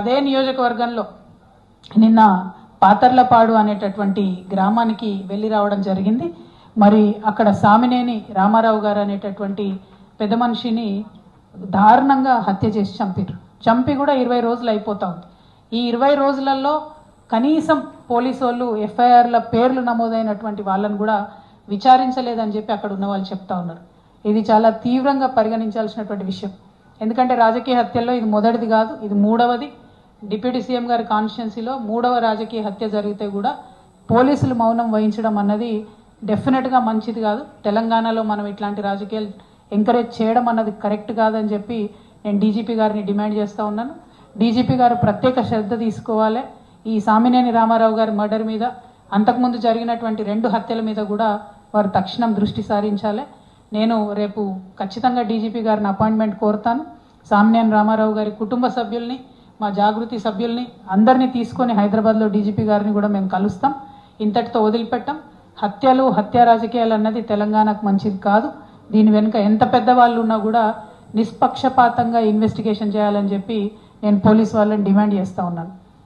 అదే నియోజకవర్గంలో నిన్న పాతర్లపాడు అనేటటువంటి గ్రామానికి వెళ్ళి రావడం జరిగింది. మరి అక్కడ సామినేని రామారావు గారు అనేటటువంటి పెద్ద మనిషిని దారుణంగా హత్య చేసి చంపారు చంపి కూడా ఇరవై రోజులు అయిపోతా ఉంది. ఈ ఇరవై రోజులలో కనీసం పోలీసు వాళ్ళు ఎఫ్ఐఆర్ల పేర్లు నమోదైనటువంటి వాళ్ళని కూడా విచారించలేదని చెప్పి అక్కడ ఉన్న వాళ్ళు చెప్తా ఉన్నారు. ఇది చాలా తీవ్రంగా పరిగణించాల్సినటువంటి విషయం. ఎందుకంటే రాజకీయ హత్యల్లో ఇది మొదటిది కాదు ఇది మూడవది. డిప్యూటీ సీఎం గారి కాన్స్టిట్యున్సీలో మూడవ రాజకీయ హత్య జరిగితే కూడా పోలీసులు మౌనం వహించడం అన్నది డెఫినెట్గా మంచిది కాదు. తెలంగాణలో మనం ఇట్లాంటి రాజకీయాలు ఎంకరేజ్ చేయడం అన్నది కరెక్ట్ కాదని చెప్పి నేను డీజీపీ గారిని డిమాండ్ చేస్తూ ఉన్నాను. డీజీపీ గారు ప్రత్యేక శ్రద్ధ తీసుకోవాలి. ఈ సామినేని రామారావు గారి మర్డర్ మీద అంతకుముందు జరిగినటువంటి రెండు హత్యల మీద కూడా వారు తక్షణం దృష్టి సారించాలి. నేను రేపు ఖచ్చితంగా డీజీపీ గారిని అపాయింట్మెంట్ కోరుతాను. సామినేని రామారావు గారి కుటుంబ సభ్యుల్ని మా జాగృతి సభ్యుల్ని అందరినీ తీసుకొని హైదరాబాద్లో డీజీపీ గారిని కూడా మేము కలుస్తాం. ఇంతటితో వదిలిపెట్టాం. హత్యలు హత్య రాజకీయాలు అన్నది తెలంగాణకు మంచిది కాదు. దీని వెనుక ఎంత పెద్దవాళ్ళు ఉన్నా కూడా నిష్పక్షపాతంగా ఇన్వెస్టిగేషన్ చేయాలని చెప్పి నేను పోలీస్ వాళ్ళని డిమాండ్ చేస్తూ ఉన్నాను.